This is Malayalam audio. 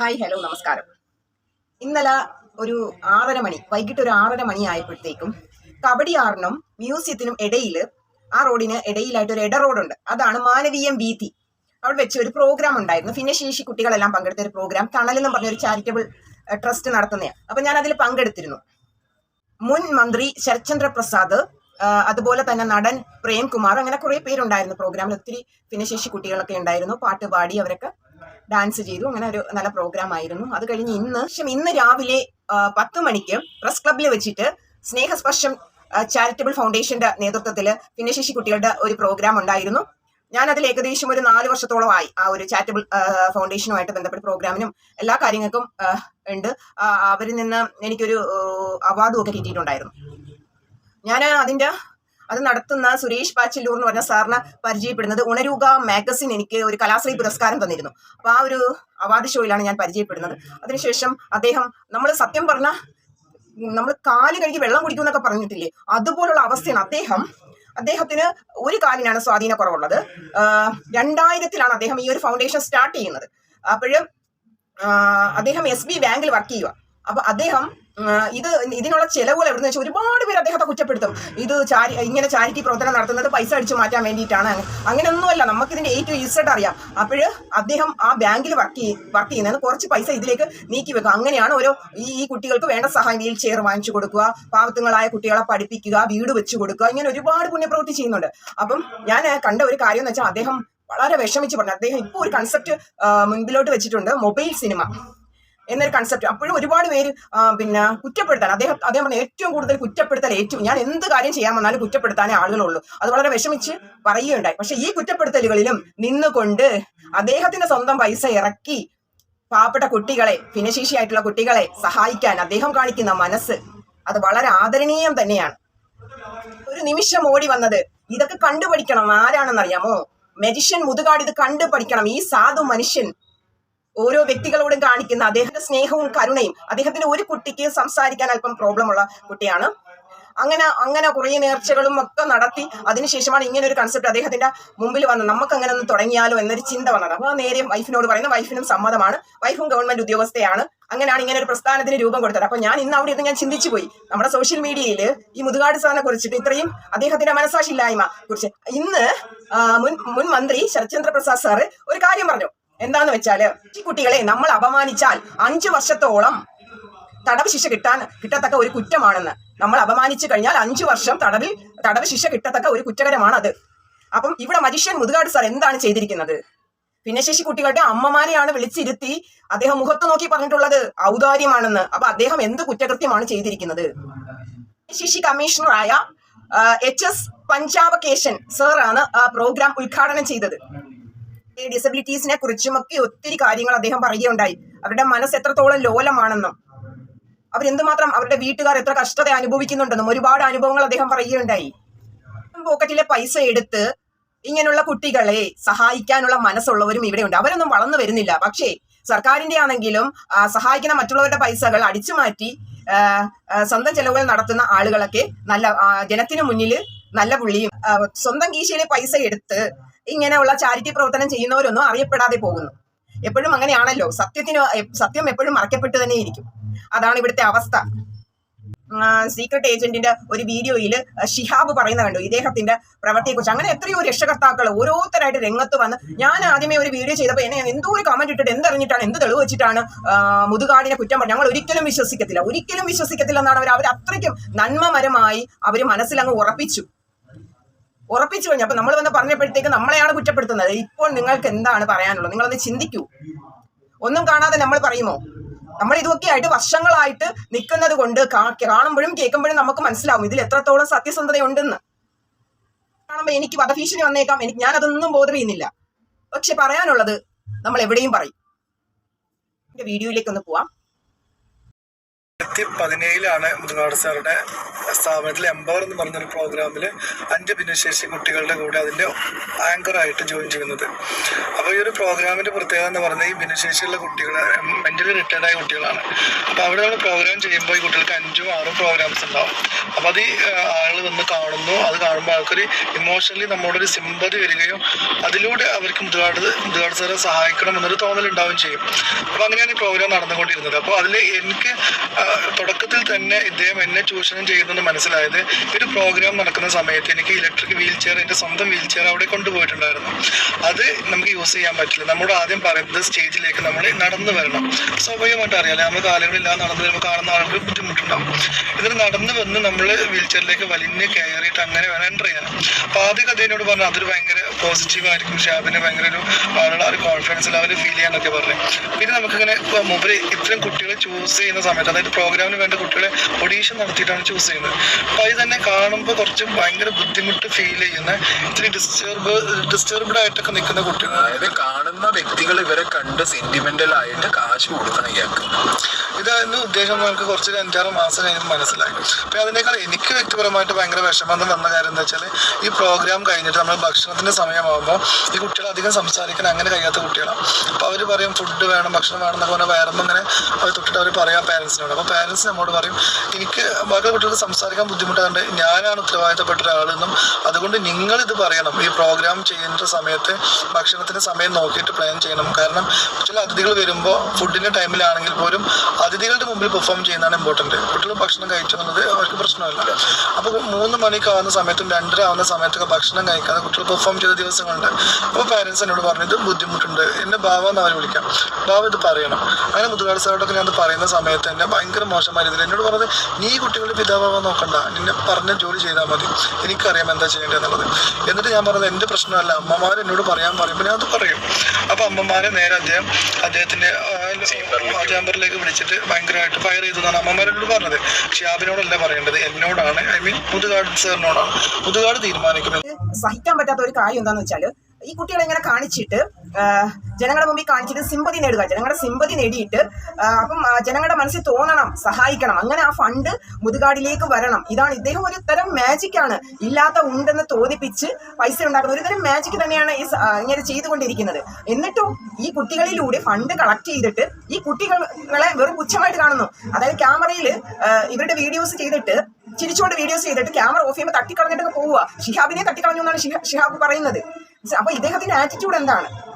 ഹായ് ഹലോ നമസ്കാരം. ഇന്നലെ ഒരു ആറര മണി വൈകിട്ട് ഒരു ആറര മണി ആയപ്പോഴത്തേക്കും കബഡിയാറിനും മ്യൂസിയത്തിനും ഇടയിൽ ആ റോഡിന് ഇടയിലായിട്ട് ഒരു ഇട റോഡുണ്ട്. അതാണ് മാനവീയം വീതി. അവിടെ വെച്ച് ഒരു പ്രോഗ്രാം ഉണ്ടായിരുന്നു. ഭിന്നശേഷി കുട്ടികളെല്ലാം പങ്കെടുത്ത ഒരു പ്രോഗ്രാം തണലെന്നും പറഞ്ഞ ഒരു ചാരിറ്റബിൾ ട്രസ്റ്റ് നടത്തുന്നതാണ് അപ്പൊ ഞാൻ അതിൽ പങ്കെടുത്തിരുന്നു. മുൻ മന്ത്രി ശരത്ചന്ദ്ര പ്രസാദ് അതുപോലെ തന്നെ നടൻ പ്രേംകുമാർ അങ്ങനെ കുറെ പേരുണ്ടായിരുന്നു പ്രോഗ്രാമിൽ ഒത്തിരി ഭിന്നശേഷി കുട്ടികളൊക്കെ ഉണ്ടായിരുന്നു. പാട്ട് പാടി അവരൊക്കെ ഡാൻസ് ചെയ്തു. അങ്ങനെ ഒരു നല്ല പ്രോഗ്രാം ആയിരുന്നു. അത് കഴിഞ്ഞ് ഇന്ന് ഇന്ന് രാവിലെ പത്ത് മണിക്ക് പ്രസ് ക്ലബിൽ വെച്ചിട്ട് സ്നേഹസ്പർശം ചാരിറ്റബിൾ ഫൗണ്ടേഷന്റെ നേതൃത്വത്തിൽ ഭിന്നശേഷി കുട്ടികളുടെ ഒരു പ്രോഗ്രാം ഉണ്ടായിരുന്നു. ഞാൻ അതിൽ ഏകദേശം ഒരു നാല് വർഷത്തോളമായി ആ ഒരു ചാരിറ്റബിൾ ഫൗണ്ടേഷനുമായിട്ട് ബന്ധപ്പെട്ട പ്രോഗ്രാമിനും എല്ലാ കാര്യങ്ങൾക്കും ഉണ്ട്. അവരിൽ നിന്ന് എനിക്കൊരു അവാർഡും ഒക്കെ കിട്ടിയിട്ടുണ്ടായിരുന്നു. ഞാൻ അതിന്റെ അത് നടത്തുന്ന സുരേഷ് പാച്ചല്ലൂർ എന്ന് പറഞ്ഞ സാറിനെ പരിചയപ്പെടുന്നത് ഉണരുക മാഗസിൻ എനിക്ക് ഒരു കലാശ്രീ പുരസ്കാരം തന്നിരുന്നു. അപ്പൊ ആ ഒരു അവാർഡ് ഷോയിലാണ് ഞാൻ പരിചയപ്പെടുന്നത്. അതിനുശേഷം അദ്ദേഹം നമ്മൾ സത്യം പറഞ്ഞ നമ്മൾ കാൽ കഴുകി വെള്ളം കുടിക്കും എന്നൊക്കെ പറഞ്ഞിട്ടില്ലേ? അതുപോലുള്ള അവസ്ഥയാണ് അദ്ദേഹം. അദ്ദേഹത്തിന് ഒരു കാലിനാണ് സ്വാധീന കുറവുള്ളത്. രണ്ടായിരത്തിലാണ് അദ്ദേഹം ഈ ഒരു ഫൗണ്ടേഷൻ സ്റ്റാർട്ട് ചെയ്യുന്നത്. അപ്പോഴും അദ്ദേഹം എസ് ബി ബാങ്കിൽ വർക്ക് ചെയ്യുക അപ്പൊ അദ്ദേഹം ഇത് ഇതിനുള്ള ചെലവുകൾ എവിടെന്ന് വെച്ചാൽ ഒരുപാട് പേര് അദ്ദേഹത്തെ കുറ്റപ്പെടുത്തും. ഇത് ചാരി ഇങ്ങനെ ചാരിറ്റി പ്രവർത്തനം നടത്തുന്നത് പൈസ അടിച്ചു മാറ്റാൻ വേണ്ടിയിട്ടാണ്. അങ്ങ- അങ്ങനെയൊന്നുമല്ല നമുക്ക് ഇതിന്റെ എ ടു ഇസഡ് അറിയാം. അപ്പോൾ അദ്ദേഹം ആ ബാങ്കിൽ വർക്ക് വർക്ക് ചെയ്യുന്നത് കുറച്ച് പൈസ ഇതിലേക്ക് നീക്കി വെക്കുക അങ്ങനെയാണ് ഓരോ ഈ ഈ കുട്ടികൾക്ക് വേണ്ട സഹായം. വീൽ ചെയർ വാങ്ങിച്ചു കൊടുക്കുക പാവത്തുങ്ങളായ കുട്ടികളെ പഠിപ്പിക്കുക വീട് വെച്ചു കൊടുക്കുക ഇങ്ങനെ ഒരുപാട് പുണ്യപ്രവൃത്തി ചെയ്യുന്നുണ്ട്. അപ്പം ഞാൻ കണ്ട ഒരു കാര്യം എന്ന് വെച്ചാൽ അദ്ദേഹം വളരെ വിഷമിച്ച് പറഞ്ഞു. അദ്ദേഹം ഇപ്പോൾ ഒരു കൺസെപ്റ്റ് മുൻപിലോട്ട് വെച്ചിട്ടുണ്ട്. Mobile cinema. എന്നൊരു കൺസെപ്റ്റ് അപ്പോഴും ഒരുപാട് പേര് പിന്നെ കുറ്റപ്പെടുത്താൻ അദ്ദേഹം അദ്ദേഹം പറഞ്ഞ ഏറ്റവും കൂടുതൽ കുറ്റപ്പെടുത്തൽ ഏറ്റവും ഞാൻ എന്ത് കാര്യം ചെയ്യാൻ വന്നാലും കുറ്റപ്പെടുത്താനേ ആളുകളുള്ളൂ. അത് വളരെ വിഷമിച്ച് പറയുകയുണ്ടായി. പക്ഷെ ഈ കുറ്റപ്പെടുത്തലുകളിലും നിന്നുകൊണ്ട് അദ്ദേഹത്തിന്റെ സ്വന്തം പൈസ ഇറക്കി പാവപ്പെട്ട കുട്ടികളെ ഭിന്നശേഷിയായിട്ടുള്ള കുട്ടികളെ സഹായിക്കാൻ അദ്ദേഹം കാണിക്കുന്ന മനസ്സ് അത് വളരെ ആദരണീയം തന്നെയാണ്. ഒരു നിമിഷം ഓടി വന്നത് ഇതൊക്കെ കണ്ടുപഠിക്കണം. ആരാണെന്നറിയാമോ? മെജിഷ്യൻ മുതുകാട് ഇത് കണ്ടുപഠിക്കണം. ഈ സാധു മനുഷ്യൻ ഓരോ വ്യക്തികളോടും കാണിക്കുന്ന അദ്ദേഹത്തിന്റെ സ്നേഹവും കരുണയും അദ്ദേഹത്തിന് ഒരു കുട്ടിക്ക് സംസാരിക്കാൻ അല്പം പ്രോബ്ലം ഉള്ള കുട്ടിയാണ്. അങ്ങനെ അങ്ങനെ കുറേ നേർച്ചകളും ഒക്കെ നടത്തി അതിനുശേഷമാണ് ഇങ്ങനെ ഒരു കൺസെപ്റ്റ് അദ്ദേഹത്തിന്റെ മുമ്പിൽ വന്നത്. നമുക്ക് അങ്ങനെ ഒന്ന് തുടങ്ങിയാലോ എന്നൊരു ചിന്ത വന്നത്. അപ്പോൾ നേരെ വൈഫിനോട് പറയുന്ന വൈഫിനും സമ്മതമാണ്. വൈഫും ഗവൺമെന്റ് ഉദ്യോഗസ്ഥയാണ്. അങ്ങനെയാണ് ഇങ്ങനെ ഒരു പ്രസ്ഥാനത്തിന് രൂപം കൊടുത്തത്. അപ്പൊ ഞാൻ ഇന്ന് അവിടെ ഇരുന്ന് ഞാൻ ചിന്തിച്ചു പോയി. നമ്മുടെ സോഷ്യൽ മീഡിയയിൽ ഈ മുതുകാട് സാറിനെ കുറിച്ചിട്ട് ഇത്രയും അദ്ദേഹത്തിന്റെ മനസാക്ഷിയില്ലായ്മ കുറിച്ച്. ഇന്ന് മുൻ മുൻ മന്ത്രി ശരത്ചന്ദ്ര പ്രസാദ് സാറ് ഒരു കാര്യം പറഞ്ഞു. എന്താന്ന് വെച്ചാൽ ഈ കുട്ടികളെ നമ്മൾ അപമാനിച്ചാൽ അഞ്ചു വർഷത്തോളം തടവ് ശിക്ഷ കിട്ടാൻ കിട്ടത്തക്ക ഒരു കുറ്റമാണെന്ന്. നമ്മൾ അപമാനിച്ചു കഴിഞ്ഞാൽ അഞ്ചു വർഷം തടവിൽ തടവ് ശിക്ഷ കിട്ടത്തക്ക ഒരു കുറ്റകരമാണ് അത് അപ്പം ഇവിടെ മജിഷ്യൻ മുതുകാട് സാർ എന്താണ് ചെയ്തിരിക്കുന്നത്? ഭിന്നശേഷി കുട്ടികളുടെ അമ്മമാരെയാണ് വിളിച്ചിരുത്തി അദ്ദേഹം മുഖത്ത് നോക്കി പറഞ്ഞിട്ടുള്ളത് ഔദാര്യമാണെന്ന്. അപ്പൊ അദ്ദേഹം എന്ത് കുറ്റകൃത്യമാണ് ചെയ്തിരിക്കുന്നത്? ശിശി കമ്മീഷണറായ എച്ച് എസ് പഞ്ചാബകേശൻ സാറാണ് ആ പ്രോഗ്രാം ഉദ്ഘാടനം ചെയ്തത്. ഈ ഡിസബിലിറ്റീസിനെ കുറിച്ചും ഒക്കെ ഒത്തിരി കാര്യങ്ങൾ അദ്ദേഹം പറയുകയുണ്ടായി. അവരുടെ മനസ്സ് എത്രത്തോളം ലോലമാണെന്നും അവരെന്തുമാത്രം അവരുടെ വീട്ടുകാർ എത്ര കഷ്ടത അനുഭവിക്കുന്നുണ്ടെന്നും ഒരുപാട് അനുഭവങ്ങൾ അദ്ദേഹം പറയുകയുണ്ടായി. പോക്കറ്റിലെ പൈസ എടുത്ത് ഇങ്ങനെയുള്ള കുട്ടികളെ സഹായിക്കാനുള്ള മനസ്സുള്ളവരും ഇവിടെ ഉണ്ട് അവരൊന്നും വളർന്നു വരുന്നില്ല. പക്ഷേ സർക്കാരിന്റെ ആണെങ്കിലും സഹായിക്കുന്ന മറ്റുള്ളവരുടെ പൈസകൾ അടിച്ചു മാറ്റി സ്വന്തം ചെലവുകൾ നടത്തുന്ന ആളുകളൊക്കെ നല്ല ജനത്തിനു മുന്നിൽ നല്ല പുള്ളിയും സ്വന്തം കീശയിലെ പൈസ എടുത്ത് ഇങ്ങനെയുള്ള ചാരിറ്റി പ്രവർത്തനം ചെയ്യുന്നവരൊന്നും അറിയപ്പെടാതെ പോകുന്നു. എപ്പോഴും അങ്ങനെയാണല്ലോ. സത്യത്തിന് സത്യം എപ്പോഴും മറക്കപ്പെട്ടു തന്നെ ഇരിക്കും. അതാണ് ഇവിടുത്തെ അവസ്ഥ. സീക്രട്ട് ഏജന്റിന്റെ ഒരു വീഡിയോയിൽ ഷിഹാബ് പറയുന്ന കണ്ടു. ഇദ്ദേഹത്തിന്റെ പ്രവൃത്തിയെക്കുറിച്ച്. അങ്ങനെ എത്രയോ രക്ഷകർത്താക്കൾ ഓരോരുത്തരായിട്ട് രംഗത്ത് വന്ന് ഞാൻ ആദ്യമേ ഒരു വീഡിയോ ചെയ്തപ്പോൾ എന്നെ എന്തോ ഒരു കമന്റ് ഇട്ടിട്ട് എന്തറിഞ്ഞിട്ടാണ് എന്ത് തെളിവ് വെച്ചിട്ടാണ് മുതുകാടിനെ കുറ്റം പറഞ്ഞു ഞങ്ങൾ ഒരിക്കലും വിശ്വസിക്കത്തില്ല. ഒരിക്കലും വിശ്വസിക്കത്തില്ല എന്നാണ് അവർ അവർ അത്രയ്ക്കും നന്മമരമായി അവർ മനസ്സിലങ്ങ് ഉറപ്പിച്ചു. ഉറപ്പിച്ചു കഴിഞ്ഞു. അപ്പൊ നമ്മൾ വന്ന് പറഞ്ഞപ്പോഴത്തേക്ക് നമ്മളെയാണ് കുറ്റപ്പെടുത്തുന്നത്. ഇപ്പോൾ നിങ്ങൾക്ക് എന്താണ് പറയാനുള്ളത്? നിങ്ങളൊന്ന് ചിന്തിക്കൂ. ഒന്നും കാണാതെ നമ്മൾ പറയുമോ? നമ്മൾ ഇതൊക്കെ ആയിട്ട് വർഷങ്ങളായിട്ട് നിൽക്കുന്നത് കൊണ്ട് കാണുമ്പോഴും കേൾക്കുമ്പോഴും നമുക്ക് മനസ്സിലാവും ഇതിൽ എത്രത്തോളം സത്യസന്ധതയുണ്ടെന്ന്. കാണുമ്പോൾ എനിക്ക് വധഭീഷണി വന്നേക്കാം. എനിക്ക് ഞാൻ അതൊന്നും ബോധർ ചെയ്യുന്നില്ല. പക്ഷെ പറയാനുള്ളത് നമ്മൾ എവിടെയും പറയും. വീഡിയോയിലേക്ക് ഒന്ന് പോവാം. രണ്ടായിരത്തി പതിനേഴിലാണ് മുതുകാട് സാറുടെ സ്ഥാപനത്തിൽ എംപവർ എന്ന് പറഞ്ഞൊരു പ്രോഗ്രാമിൽ അഞ്ച് ഭിന്നശേഷി കുട്ടികളുടെ കൂടെ അതിന്റെ ആങ്കറായിട്ട് ജോയിൻ ചെയ്യുന്നത്. അപ്പോൾ ഈ ഒരു പ്രോഗ്രാമിന്റെ പ്രത്യേകത എന്ന് പറഞ്ഞാൽ ഈ ഭിന്നശേഷിയുള്ള കുട്ടികൾ മെന്റലി റിട്ടയർഡ് ആയ കുട്ടികളാണ്. അപ്പോൾ അവിടെ നമ്മൾ പ്രോഗ്രാം ചെയ്യുമ്പോൾ ഈ കുട്ടികൾക്ക് അഞ്ചും ആറും പ്രോഗ്രാംസ് ഉണ്ടാവും. അപ്പോൾ അത് ആളുകൾ വന്ന് കാണുന്നു. അത് കാണുമ്പോൾ അവർക്കൊരു ഇമോഷണലി നമ്മളോടൊരു സിമ്പതി വരികയും അതിലൂടെ അവർക്ക് മുതുകാട് മുതുകാട് സാറെ സഹായിക്കണം എന്നൊരു തോന്നലുണ്ടാവുകയും ചെയ്യും. അപ്പോൾ അങ്ങനെയാണ് ഈ പ്രോഗ്രാം നടന്നുകൊണ്ടിരുന്നത്. അപ്പോൾ അതിൽ എനിക്ക് തുടക്കത്തിൽ തന്നെ ഇദ്ദേഹം എന്നെ ചൂഷണം ചെയ്യുന്നെന്ന് മനസ്സിലായത് ഒരു പ്രോഗ്രാം നടക്കുന്ന സമയത്ത് എനിക്ക് ഇലക്ട്രിക് വീൽ ചെയർ എന്റെ സ്വന്തം വീൽ ചെയർ അവിടെ കൊണ്ടുപോയിട്ടുണ്ടായിരുന്നു. അത് നമുക്ക് യൂസ് ചെയ്യാൻ പറ്റില്ല. നമ്മുടെ ആദ്യം പറയുന്നത് സ്റ്റേജിലേക്ക് നമ്മൾ നടന്നു വരണം. സ്വാഭാവികമായിട്ട് അറിയാലേ നമ്മൾ കാലുകളില്ലാതെ നടന്നു വരുമ്പോൾ കാണുന്ന ആൾക്ക് ബുദ്ധിമുട്ടുണ്ടാവും. ഇതിന് നടന്നു വന്ന് നമ്മൾ വീൽ ചെയറിലേക്ക് വലിഞ്ഞ് കയറിയിട്ട് അങ്ങനെ വേണം എന്റർ ചെയ്യാൻ. ആദ്യം എന്നോട് പറഞ്ഞു അതൊരു ഭയങ്കര പോസിറ്റീവ് ആയിരിക്കും. ഷാബിന് ഭയങ്കര ഒരു ആളുള്ള ഒരു കോൺഫിഡൻസ് ലെവൽ ഫീൽ ചെയ്യാനൊക്കെ പറഞ്ഞു. പിന്നെ നമുക്കിങ്ങനെ മുമ്പിൽ ഇത്രയും കുട്ടികളെ ചൂസ് ചെയ്യുന്ന സമയത്ത് അതായത് പ്രോഗ്രാമിന് വേണ്ട കുട്ടികളെ ഒഡീഷൻ നടത്തിയിട്ടാണ് ചൂസ് ചെയ്യുന്നത്. അപ്പോൾ അത് തന്നെ കാണുമ്പോൾ കുറച്ച് ഭയങ്കര ബുദ്ധിമുട്ട് ഫീൽ ചെയ്യുന്ന ഇത്തിരി ഡിസ്റ്റർബ് ഡിസ്റ്റർബ്ഡ് ആയിട്ടൊക്കെ നിൽക്കുന്ന കുട്ടികൾ അതായത് കാണുന്ന വ്യക്തികൾ ഇവരെ കണ്ട് സെന്റിമെന്റൽ ആയിട്ട് കാശ് കൊടുക്കണം ഇയാൾക്ക്. ഇതായിരുന്നു ഉദ്ദേശം നമുക്ക് കുറച്ച് അഞ്ചാറ് മാസം കഴിഞ്ഞ് മനസ്സിലായി. അപ്പൊ അതിനേക്കാൾ എനിക്ക് വ്യക്തിപരമായിട്ട് ഭയങ്കര വിഷമം വന്ന കാര്യം എന്താ വെച്ചാൽ ഈ പ്രോഗ്രാം കഴിഞ്ഞിട്ട് നമ്മൾ ഭക്ഷണത്തിന്റെ സമയമാകുമ്പോൾ ഈ കുട്ടികൾ അധികം സംസാരിക്കാൻ അങ്ങനെ കഴിയാത്ത കുട്ടികളാണ് അപ്പൊ അവർ പറയും ഫുഡ് വേണം ഭക്ഷണം വേണം എന്നൊക്കെ പറഞ്ഞാൽ വയറുമ്പോൾ അങ്ങനെ അവർ തൊട്ടിട്ട് അവർ പറയാം പാരൻസിനോട് അപ്പോൾ പാരന്റ്സ് നമ്മോട് പറയും എനിക്ക് ബാക്കി കുട്ടികൾക്ക് സംസാരിക്കാൻ ബുദ്ധിമുട്ടാണ്ട് ഞാനാണ് ഉത്തരവാദിത്തപ്പെട്ട ഒരാളെന്നും അതുകൊണ്ട് നിങ്ങൾ ഇത് പറയണം. ഈ പ്രോഗ്രാം ചെയ്യുന്ന സമയത്ത് ഭക്ഷണത്തിന്റെ സമയം നോക്കിയിട്ട് പ്ലാൻ ചെയ്യണം. കാരണം ചില അതിഥികൾ വരുമ്പോൾ ഫുഡിന്റെ ടൈമിലാണെങ്കിൽ പോലും അതിഥികളുടെ മുമ്പിൽ പെർഫോം ചെയ്യുന്നതാണ് ഇമ്പോർട്ടന്റ് കുട്ടികൾ ഭക്ഷണം കഴിച്ചു എന്നുള്ളത് അവർക്ക് പ്രശ്നമല്ല. അപ്പോൾ മൂന്ന് മണിക്കാവുന്ന സമയത്തും രണ്ടര ആവുന്ന സമയത്തൊക്കെ ഭക്ഷണം കഴിക്കാതെ കുട്ടികൾ പെർഫോം ചെയ്ത ദിവസങ്ങളുണ്ട്. അപ്പോൾ പാരൻസ് എന്നോട് പറഞ്ഞു ഇത് ബുദ്ധിമുട്ടുണ്ട്. എന്നെ ബാവ എന്ന് അവർ വിളിക്കാം. ബാവ ഇത് പറയണം. അങ്ങനെ മുതുകാട് സാറോടൊക്കെ ഞാൻ പറയുന്ന സമയത്ത് എന്നെ ഭയങ്കര മോശമായ രീതിയിൽ എന്നോട് പറഞ്ഞത് നീ കുട്ടികളുടെ പിതാവാവാൻ നോക്കണ്ട. നിന്നെ പറഞ്ഞ ജോലി ചെയ്താൽ മതി. എനിക്കറിയാം എന്താ ചെയ്യേണ്ടതെന്നുള്ളത് എന്നിട്ട് ഞാൻ പറഞ്ഞത് എന്റെ പ്രശ്നമല്ല. അമ്മമാർ എന്നോട് പറയാൻ പറയുമ്പോൾ ഞാൻ അത് പറയും. അപ്പോൾ അമ്മമാരെ നേരെ അദ്ദേഹം അദ്ദേഹത്തിന്റെ ചേംബറിലേക്ക് വിളിച്ചിട്ട് ഭയങ്കരമായിട്ട് ഫയർ ചെയ്തു എന്നാണ് അമ്മമാരോട് പറഞ്ഞത്. ഷിയാബിനോടല്ല പറയേണ്ടത്. എന്നോടാണ്. ഐ മീൻ മുതുകാട് സാറിനോടാണ്. മുതുകാട് തീരുമാനിക്കും. സഹിക്കാൻ പറ്റാത്ത ഒരു കാര്യം എന്താന്ന് വെച്ചാൽ ഈ കുട്ടികളെ ഇങ്ങനെ കാണിച്ചിട്ട് ജനങ്ങളുടെ മുമ്പിൽ കാണിച്ചിട്ട് സിമ്പതി നേടുക ജനങ്ങളുടെ സിമ്പതി നേടിയിട്ട് അപ്പം ജനങ്ങളുടെ മനസ്സിൽ തോന്നണം സഹായിക്കണം. അങ്ങനെ ആ ഫണ്ട് മുതുകാടിലേക്ക് വരണം. ഇതാണ് ഇദ്ദേഹം ഒരു തരം മാജിക് ആണ്. ഇല്ലാത്ത ഉണ്ടെന്ന് തോന്നിപ്പിച്ച് പൈസ ഉണ്ടാക്കുന്ന ഒരു തരം മാജിക് തന്നെയാണ് ഈ ഇങ്ങനെ ചെയ്തുകൊണ്ടിരിക്കുന്നത്. എന്നിട്ടും ഈ കുട്ടികളിലൂടെ ഫണ്ട് കളക്ട് ചെയ്തിട്ട് ഈ കുട്ടികളെ വെറും പുച്ഛമായിട്ട് കാണുന്നു. അതായത് ക്യാമറയിൽ ഇവരുടെ വീഡിയോസ് ചെയ്തിട്ട് ചിരിച്ചുകൊണ്ട് വീഡിയോസ് ചെയ്തിട്ട് ക്യാമറ ഓഫ് ചെയ്യുമ്പോൾ തട്ടിക്കളഞ്ഞിട്ടൊക്കെ പോവുക. ഷിഹാബിനെ തട്ടിക്കളഞ്ഞു എന്നാണ് ഷിഹാ- ഷിഹാബ് പറയുന്നത്. അപ്പൊ ഇദ്ദേഹത്തിന്റെ ആറ്റിറ്റ്യൂഡ് എന്താണ്?